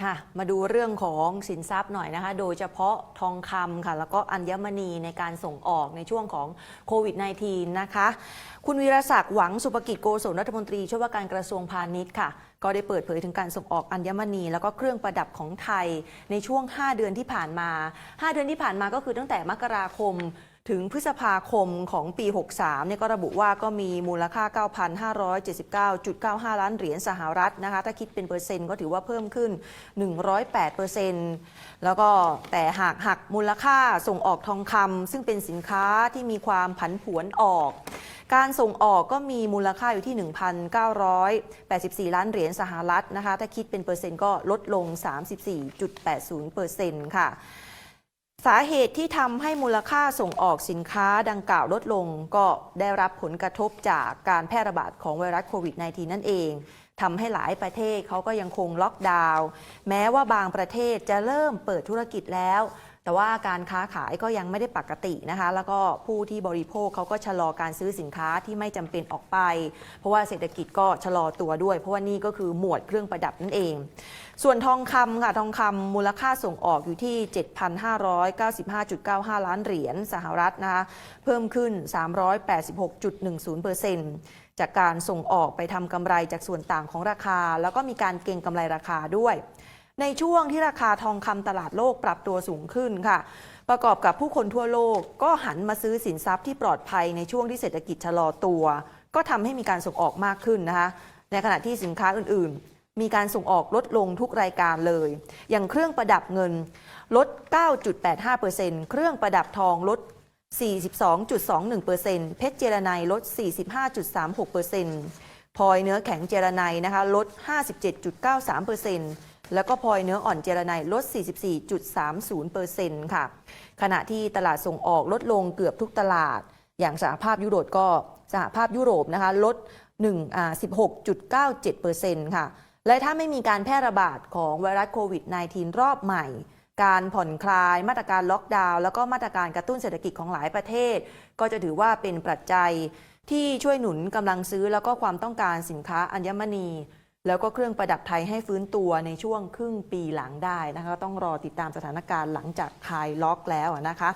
ค่ะ มาดูเรื่องของสินทรัพย์หน่อยนะคะ โดยเฉพาะทองคำค่ะ แล้วก็อัญมณีในการส่งออกในช่วงของโควิด -19 นะคะ คุณวีรศักดิ์หวังสุภกิจโกศลรัฐมนตรีช่วยว่าการกระทรวงพาณิชย์ค่ะ ก็ได้เปิดเผยถึงการส่งออกอัญมณี แล้วก็เครื่องประดับของไทยในช่วง 5 เดือนที่ผ่านมา 5 เดือนที่ผ่านมาก็คือตั้งแต่มกราคม ถึงพฤษภาคมของปี 63เนี่ยก็ระบุว่าก็มีมูลค่า 9,579.95 ล้านเหรียญสหรัฐนะคะ ถ้าคิดเป็นเปอร์เซ็นต์ก็ถือว่าเพิ่มขึ้น 108เปอร์เซ็นต์แล้วก็แต่หากหักมูลค่าส่งออกทองคำซึ่งเป็นสินค้าที่มีความผันผวนออก การส่งออกก็มีมูลค่าอยู่ที่ 1,984 ล้านเหรียญสหรัฐนะคะ ถ้าคิดเป็นเปอร์เซ็นต์ก็ลดลง 34.80เปอร์เซ็นต์ค่ะ สาเหตุที่ทำให้มูลค่าส่งออกสินค้าดังกล่าวลดลง ก็ได้รับผลกระทบจากการแพร่ระบาดของไวรัสโควิด -19 นั่นเองทำให้หลายประเทศเขาก็ยังคงล็อกดาวน์แม้ว่าบางประเทศจะเริ่มเปิดธุรกิจแล้ว แต่ว่าการค้าขายก็ยังไม่ได้ปกตินะคะ แล้วก็ผู้ที่บริโภคเขาก็ชะลอการซื้อสินค้าที่ไม่จำเป็นออกไป เพราะว่าเศรษฐกิจก็ชะลอตัวด้วย เพราะว่านี่ก็คือหมวดเครื่องประดับนั่นเอง ส่วนทองคำค่ะทองคำมูลค่าส่งออกอยู่ที่ 7,595.95 ล้านเหรียญสหรัฐนะคะเพิ่มขึ้น 386.10%จากการส่งออกไปทำกำไรจากส่วนต่างของราคา แล้วก็มีการเก็งกำไรราคาด้วยในช่วงที่ราคาทองคำตลาดโลกปรับตัวสูงขึ้นค่ะ ประกอบกับผู้คนทั่วโลกก็หันมาซื้อสินทรัพย์ที่ปลอดภัยในช่วงที่เศรษฐกิจชะลอตัว ก็ทำให้มีการส่งออกมากขึ้นนะคะ ในขณะที่สินค้าอื่น มีการส่งออกลดลงทุกรายการเลย อย่างเครื่องประดับเงินลด 9.85%เครื่องประดับทองลด 42.21%เพชรเจรไนลด 45.36%พลอยเนื้อแข็งเจรไนนะคะลด 57.93%แล้วก็พลอยเนื้ออ่อนเจรไนลด 44.30%ค่ะ ขณะที่ตลาดส่งออกลดลงเกือบทุกตลาด อย่างสหภาพยุโรปก็สหภาพยุโรปนะคะลด1อ่า16.97%ค่ะ และถ้าไม่มีการแพร่ระบาดของไวรัสโควิด -19 รอบใหม่ การผ่อนคลายมาตรการล็อกดาวน์แล้วก็มาตรการกระตุ้นเศรษฐกิจของหลายประเทศ ก็จะถือว่าเป็นปัจจัยที่ช่วยหนุนกำลังซื้อแล้วก็ความต้องการสินค้าอัญมณี แล้วก็เครื่องประดับไทยให้ฟื้นตัวในช่วงครึ่งปีหลังได้นะคะต้องรอติดตามสถานการณ์หลังจากคลายล็อกแล้วนะคะ